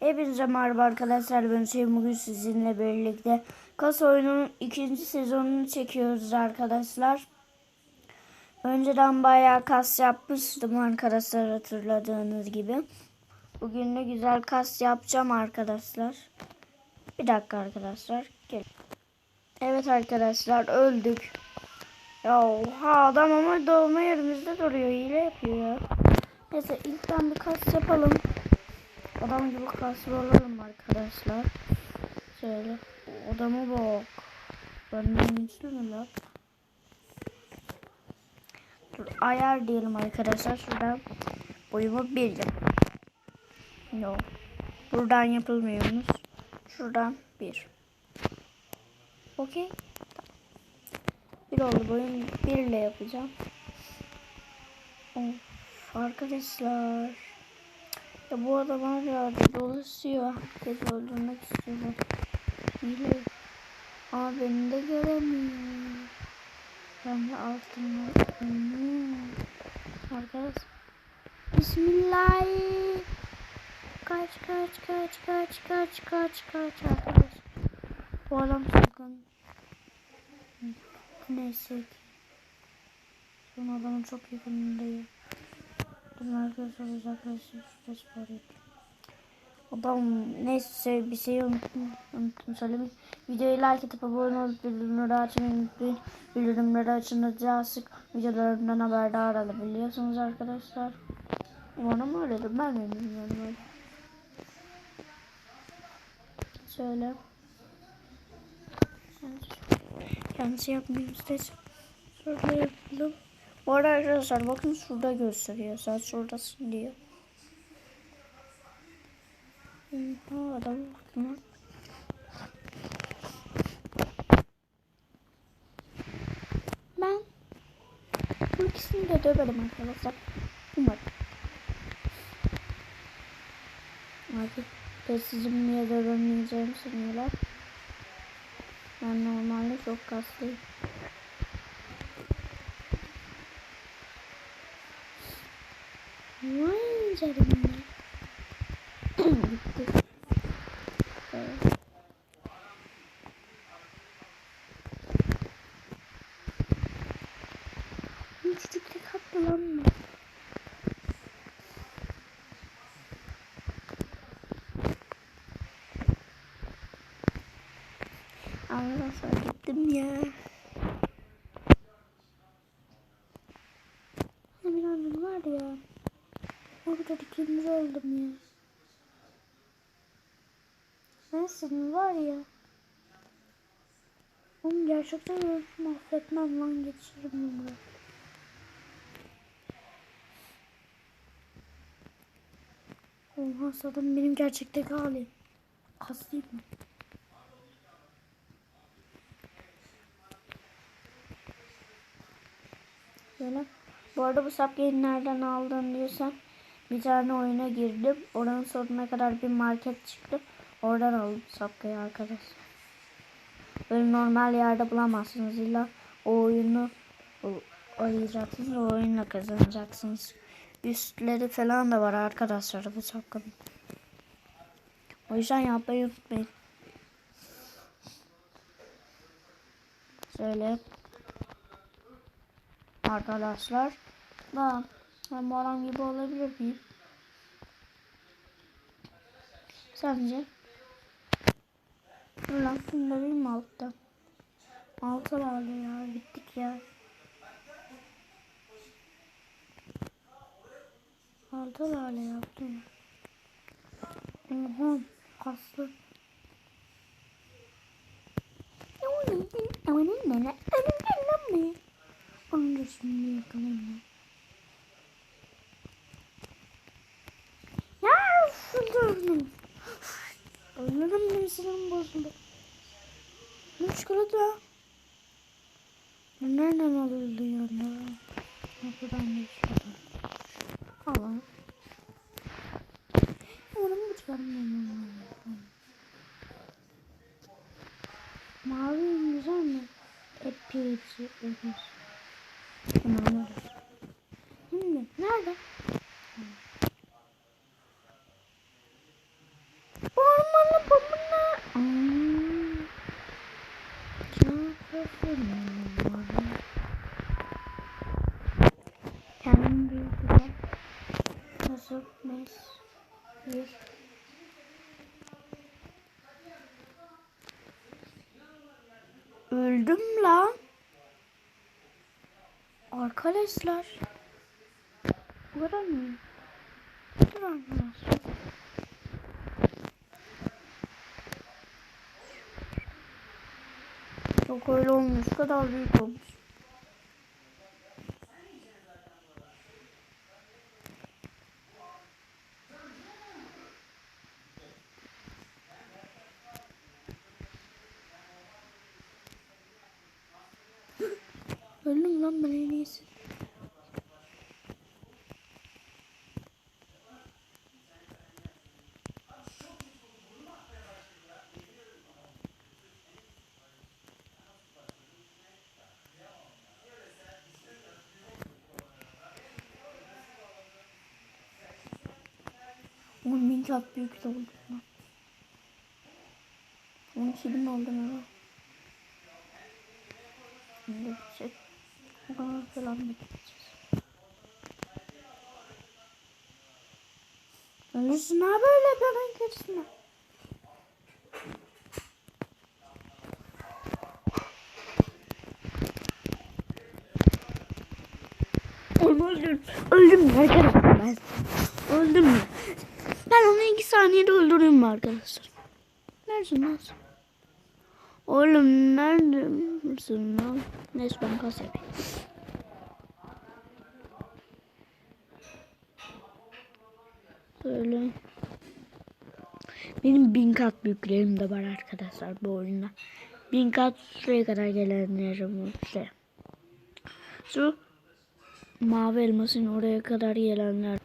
Hepinize merhaba arkadaşlar ben Hüseyin bugün sizinle birlikte Kas oyununun ikinci sezonunu çekiyoruz arkadaşlar. Önceden bayağı kas yapmıştım arkadaşlar hatırladığınız gibi. Bugün de güzel kas yapacağım arkadaşlar. Bir dakika arkadaşlar. Gel. Evet arkadaşlar öldük. Ya oha adam ama doğma yerimizde duruyor. Hile yapıyor ya. Neyse ilkten bir kas yapalım. Adam gibi kaslı olalım arkadaşlar. Şöyle. Adama bak. Benden güçlü mü lan? Dur ayar diyelim arkadaşlar. Şuradan boyumu bir yap. Yok. Buradan yapılmıyormuş. Şuradan bir. Okey. Bir oldu boyun bir ile yapacağım. Of arkadaşlar. Ya bu adam var ya dolaşıyor. Herkes öldürmek istiyor. Hile. Ama beni de göremiyor. Ben de altımda. Hmm. Arkadaş. Bismillah. Kaç kaç kaç kaç kaç kaç kaç arkadaş. Bu adam sakın. Neyse ki. Son adamın çok yakınındayım. Dur arkadaşlar uzaklaşın. Şurada spor yapayım. Adam neyse bir şey unuttum, unuttum söylemek. Videoyu like atıp abone olup bildirimleri açmayı unutmayın. Bildirimleri açınca sık videolarımdan haberdar olabiliyorsunuz arkadaşlar. Umarım öyledir. Ben de bilmiyorum öyle. Şöyle. Kendisi yapmayayım istedim. Şöyle yapalım. Bu arada arkadaşlar bakın şurada gösteriyor. Sen şuradasın diyor. Oha adam bakın. Ben bu ikisini de döverim arkadaşlar. Umarım. Artık sessizim niye dövemeyeceğimi sanıyorlar. Ben normalde çok kaslıyım. Vay canına. Gitti. Evet. Küçük tek attı lan mı? Arkadaşlar gittim ya. Bir annem var ya. Orada ikinci oldum ya. Ben senin var ya. Oğlum gerçekten ölçü mahvetmem lan geçiririm bunu. Oha sanırım benim gerçekteki halim. Kaslıyım mı? Böyle. Bu arada bu sapyayı nereden aldın diyorsan bir tane oyuna girdim. Oranın sonuna kadar bir market çıktı. Oradan aldım sapkayı arkadaşlar. Böyle normal yerde bulamazsınız. İlla o oyunu oynayacaksınız. O oyunla kazanacaksınız. Üstleri falan da var arkadaşlar bu sapkanın. O yüzden yapmayı unutmayın. Şöyle arkadaşlar. Ben, ben bu adam gibi olabilir miyim? Sence? Dur lan şunu mi altta? Alta vardı ya bittik ya. Alta lale yaptım. Oha kaslı. Ama ne ne ne ne ne onu da şimdi yakalayayım Ya fırladım. Anladım benim sinirim bozuldu. Ne çikolata? Nereden alıyordu ya? Kapıdan geçiyordu. Al. Umarım bu çıkarmıyorum. Mavi güzel mi? Pirinci ödür. Tamam. Şimdi nerede? Bir. Öldüm lan. Arkadaşlar. Vuramıyorum. Arkadaşlar. Yok öyle olmuş. Kadar büyük olmuş. Öldüm lan ben en iyisi. Kat büyük lan. 12 bin oldum ama. Şimdi bitecek. O kadar falan biteceğiz. Ölürsün ha böyle ben karşısına. Öldüm. Öldüm ben? Öldüm mü? Ben onu iki saniyede öldüreyim mi arkadaşlar? Neredesin lan? Oğlum nerede misin lan? Neyse ben kas yapayım. Böyle. Benim bin kat büyüklerim de var arkadaşlar bu oyunda. Bin kat şuraya kadar gelenlerim işte. Şu mavi elmasın oraya kadar gelenler.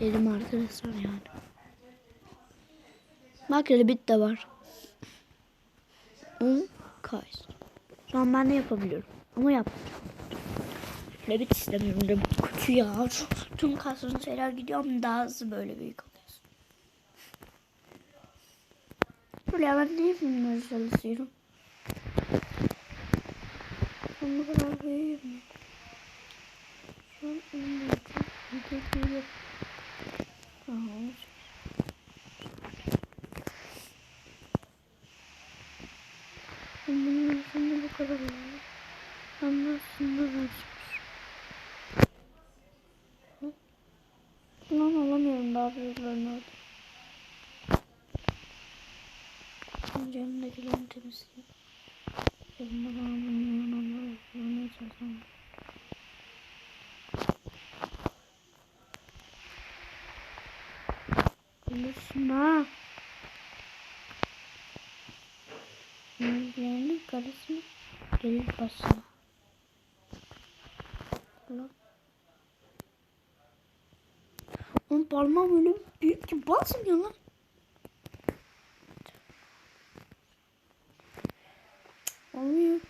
Dedim arkadaşlar yani. Bak Rabbit de var. 10 kays. Şu an ben de yapabiliyorum. Ama yapmayacağım. Rabbit istemiyorum. Rabbit kötü ya. Tüm kasrın şeyler gidiyor ama daha hızlı böyle büyük oluyorsun. Böyle ben ne yapayım çalışıyorum. Ben bu kadar büyüğüm. Şu an en büyük. Bir de Aha, olmuş. Ben bunun üstünde bu kadar var. Ama. Hı? Lan alamıyorum daha büyüklerini orada. Önce önümdekilerini temizleyeyim. Elimde bana yanına vurmaya çalışıyorum. Ölürsün gelir başına. Ulan. Onun parmağım öyle büyük ki basmıyor lan. Olmuyor.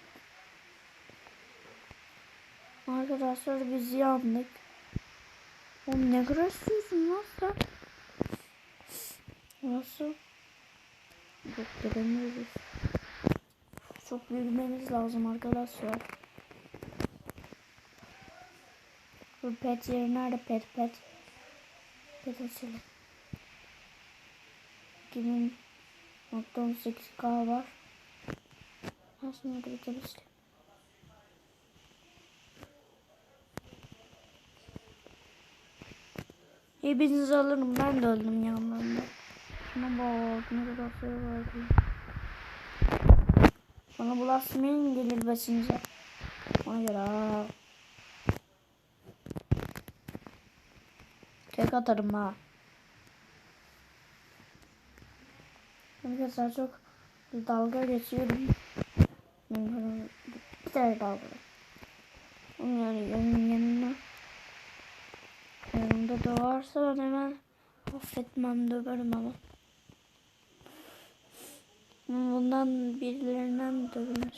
Arkadaşlar biz yandık. Oğlum ne kadar istiyorsun lan? Nasıl? Yok göremiyoruz. Çok büyümemiz lazım arkadaşlar. Bu pet yeri nerede pet pet? Pet açalım. 20.18k var. Aslında da biter işte. Hepinizi alırım. Ben de öldüm yanlarında. Şuna bak ne kadar şey vardı. Bana bulaşmayın gelir başınıza. Ona göre ha. Tek atarım ha. Arkadaşlar çok dalga geçiyorum. Bir tane dalga. Onun yani yanın yanına. Yanımda da varsa ben hemen affetmem döverim ama. Bundan birilerinden dövülür.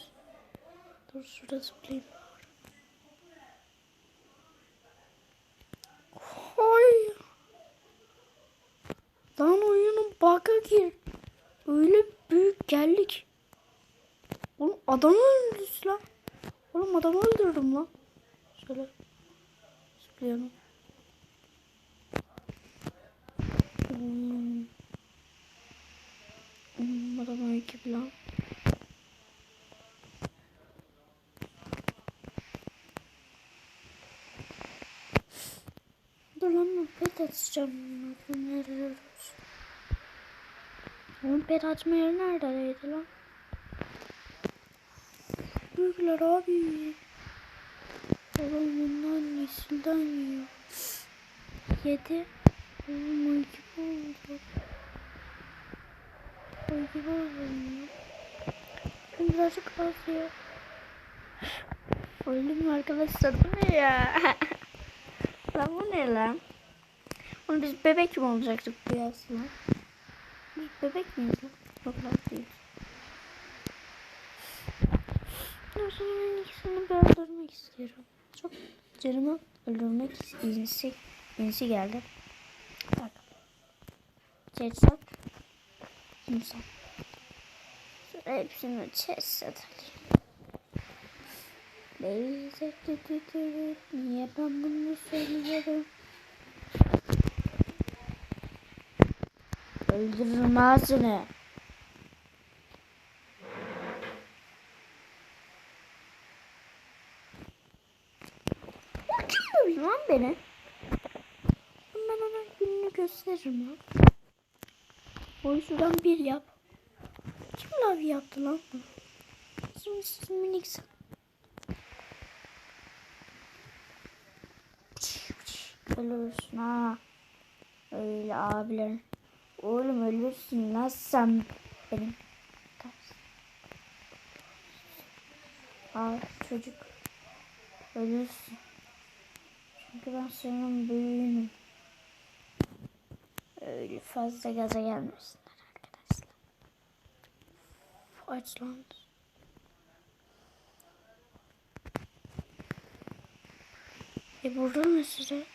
Dur şurada zıplayayım. Hay. Lan oyunun bug'a gir. Öyle büyük geldik. Oğlum adamı öldürdü lan. Oğlum adamı öldürdüm lan. Şöyle zıplayalım. Hmm. Merhaba iki plan. Dur lan muhabbet açacağım. Nerede? Oğlum pet açma yeri neredeydi lan? Büyükler abi. Oğlum bundan yeşilden yiyor. Yedi. Oğlum iki oldu. O iki oldu ya. Şimdi birazcık az ya. Öldüm arkadaşlar bu ne ya? lan bu ne lan? Oğlum biz bebek mi olacaktık bu yazla? Biz bebek miyiz lan? Yok lan değil. Zaman ikisini bir öldürmek istiyorum. Çok canımı öldürmek insi, insi geldi. Bak. Çetsat. İnsan. Sonra hepsini. Beyze tütütürü Niye ben bunu söylüyorum? Öldürürüm ağzını. Kim lan beni? Ben ona gününü gösteririm lan. Oy şuradan bir yap. Kim lav yaptı lan bunu? Şimdi siz minik. Ölürsün ha. Öyle abiler. Oğlum ölürsün lan sen benim. Aa çocuk. Ölürsün. Çünkü ben senin büyüğünüm. Fazla gaza gelmesinler arkadaşlar. Lan. E burada mı size?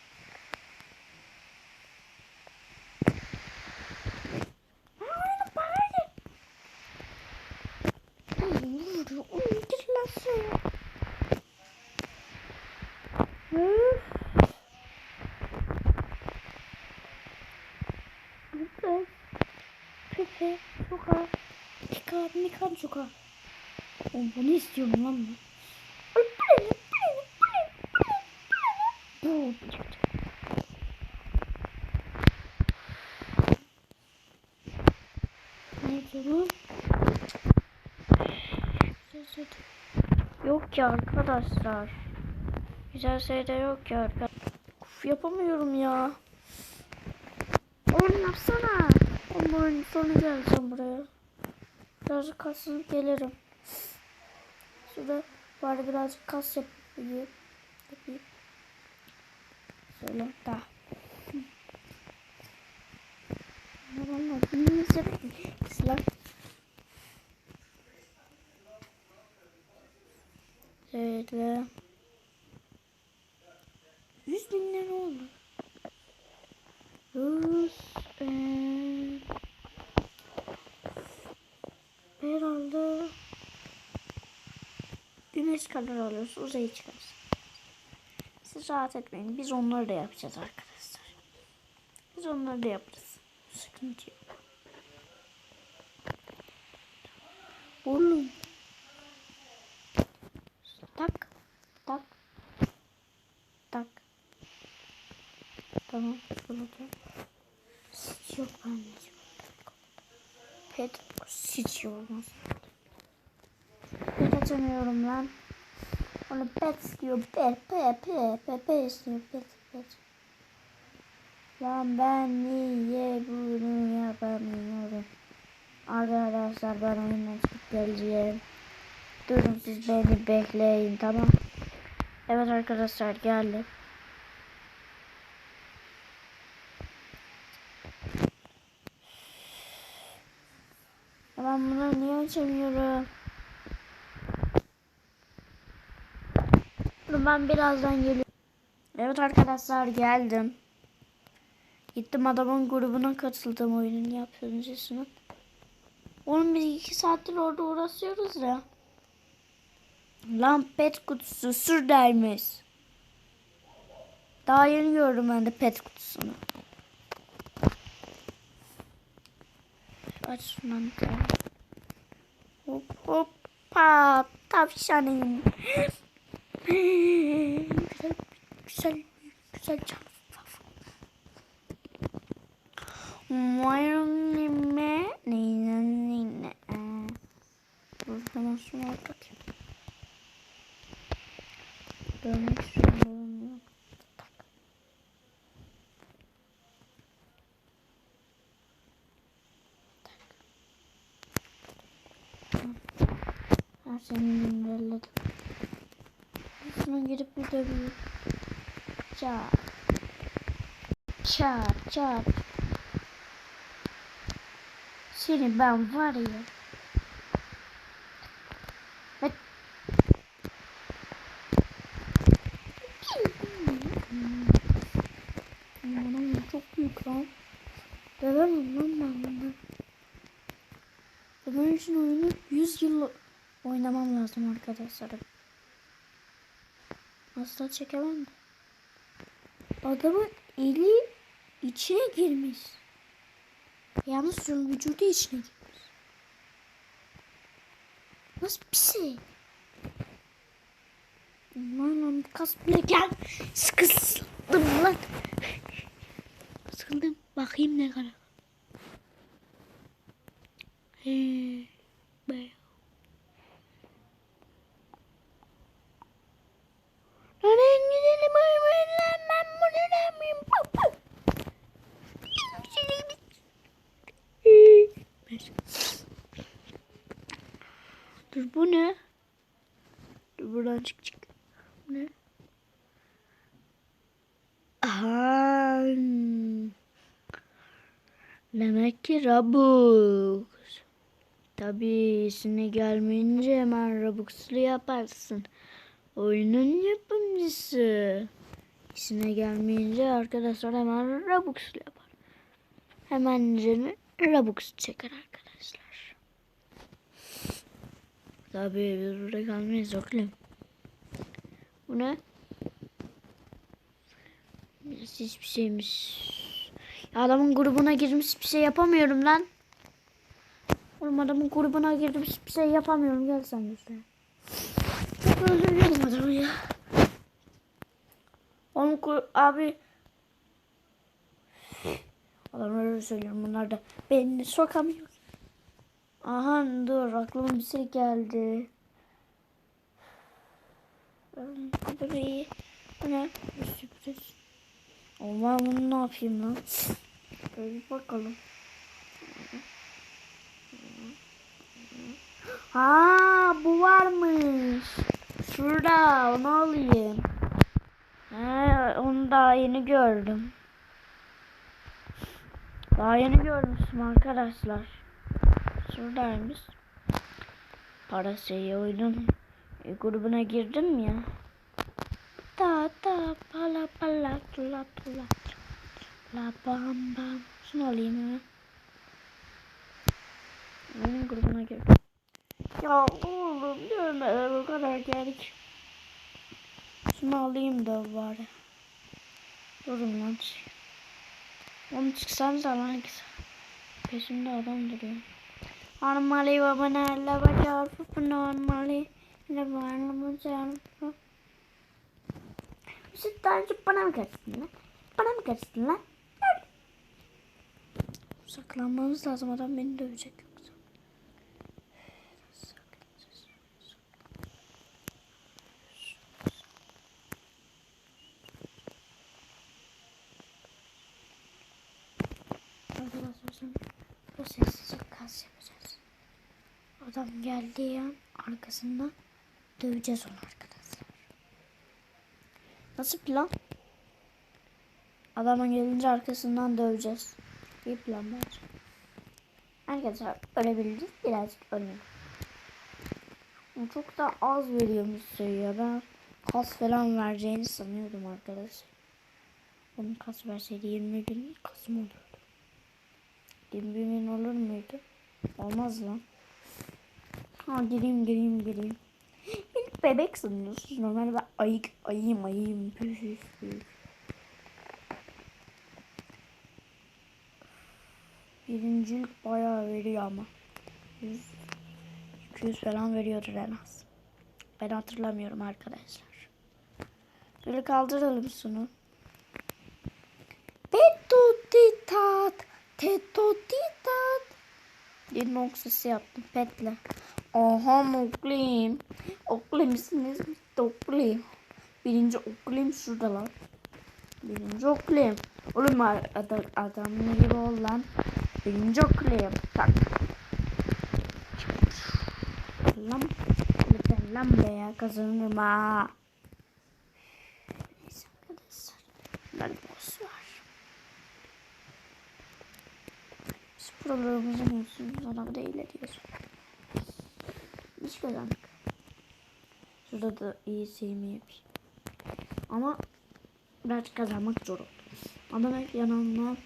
Mika. Suka. Oğlum bunu istiyorum lan ben. Bu. Neydi lan? Yok ki arkadaşlar. Güzel şey de yok ki arkadaşlar. Uf, yapamıyorum ya. Oğlum yapsana. Bu oyunun sonu geleceğim buraya. Birazcık kasınıp gelirim. Şurada bari birazcık kas yapayım. Yapayım. Şöyle daha. Bilmiyorum. Silah. Şöyle. Yüz bin lira oldu. Yüz. Eee. Kadar alıyoruz. Uzayı çıkarız. Siz rahat etmeyin. Biz onları da yapacağız arkadaşlar. Biz onları da yaparız. Sıkıntı yok. Oğlum. Tak. Tak. Tak. Tamam. Burada. Hiç yok bende. Pet hiç olmaz. Pet açamıyorum lan. Onu pet istiyor. Pet, pet, pet, pet, pet istiyor. Pet, pet. Lan ben niye bunu yapamıyorum? Arkadaşlar ben oyundan çıkıp geleceğim. Durun siz beni bekleyin tamam. Evet arkadaşlar geldim. Ben bunu niye açamıyorum? Ben birazdan geliyorum. Evet arkadaşlar geldim. Gittim adamın grubuna katıldım oyunun yapımcısının. Oğlum biz iki saattir orada uğraşıyoruz ya. Lan pet kutusu sürdeymiş. Daha yeni gördüm ben de pet kutusunu. Aç şundan. Hop hoppa tavşanım. Güzel güzel güzel can. Mayonime neyine neyine. Hemen şunu atayım. Dönmüş dönmüyor. Her şeyini güncelledim. Şuna girip bir çat. Çat çat. Seni ben var ya. Bak. Anam çok büyük lan. Dövemem lan ben bunu. Ben için oyunu 100 yıl oynamam lazım arkadaşlarım. Asla çekemem. Adamın eli içine girmiş. Yalnız diyorum vücudu içine girmiş. Nasıl bir şey? Lan kas bile gel. Sıkıldım lan. Sıkıldım. Bakayım ne kadar. Hey, be. Lan en güzeli buyurun lan ben bunu demeyeyim. Dur bu ne? Dur buradan çık çık. Bu ne? Aha. Demek ki Robux. Tabii işine gelmeyince hemen Robux'lu yaparsın. Oyunun yapımcısı. İşine gelmeyince arkadaşlar hemen Robux'lu yapar. Hemen Robux çeker arkadaşlar. Tabii biz burada kalmayız oğlum. Bu ne? Hiçbir şeymiş. Adamın grubuna girmiş bir şey yapamıyorum lan. Oğlum adamın grubuna girdim hiçbir şey yapamıyorum. Gel sen de sen. Dilerim adamı ya. Kur- abi. Adam öyle söylüyorum bunlar da beni sokamıyor. Aha dur aklıma bir şey geldi. Bebeği. Bu ne? Bir sürpriz. Ben bunu ne yapayım lan? Böyle bakalım. Ha bu varmış. Şurada onu alayım. He, onu daha yeni gördüm. Daha yeni görmüşüm arkadaşlar. Şuradaymış. Para şeyi oyunun e, grubuna girdim ya. Ta ta pala pala tula tula la bam bam. Şunu alayım hemen. Oyunun grubuna girdim. Ya oğlum dövme bu kadar geldik. Şunu alayım da bari. Durun lan. Onu çıksanız lan Peşimde adam duruyor. Normally babana la bacar normally la bana bacar. Şu tane bana mı kaçtın lan? Bana mı kaçtın lan? Saklanmamız lazım adam beni dövecek yoksa. Arkadaşlar şimdi bu sessizce kas yapacağız. An arkasından döveceğiz onu arkadaşlar. Nasıl plan? Adama gelince arkasından döveceğiz. Bir plan bence. Arkadaşlar ölebiliriz. Birazcık ölelim. Çok da az veriyormuş ya. Ben kas falan vereceğini sanıyordum arkadaşlar. Onun kas verseydi 20 bin kasım olurdu. 20 bin olur muydu? Olmaz lan. Ha gireyim gireyim gireyim. İlk bebek sanıyorsunuz. Normalde ben ayık ayıyım ayıyım. Birincilik bayağı veriyor ama. 100, 200 falan veriyordur en az. Ben hatırlamıyorum arkadaşlar. Böyle kaldıralım şunu. Betuti tat Tetotitat. Bir nok sesi yaptım petle. Oha oklayayım. Oklamışsınız mı? Oklayayım. Birinci oklayayım şurada lan. Birinci oklayayım. Oğlum adam, adam gibi ol lan. Birinci oklayayım. Tak. Lan. Lütfen lan be ya kazanırım ha. Neyse arkadaşlar. Ben boss var. Biz programımızın mutsuz arabada ilerliyoruz. Biz kazandık. Şurada da iyi yapayım. Ama biraz kazanmak zor oldu. Adam hep yanımdan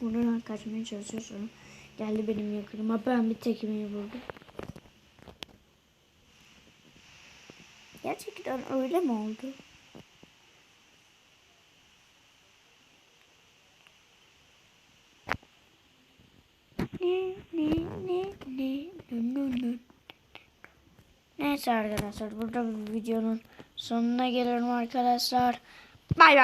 vurarak kaçmaya çalışıyor sonra. Geldi benim yakınıma ben bir tekmeyi vurdum. Gerçekten öyle mi oldu? Ne ne ne ne ne ne ne Neyse arkadaşlar burada videonun sonuna geliyorum arkadaşlar. Bay bay.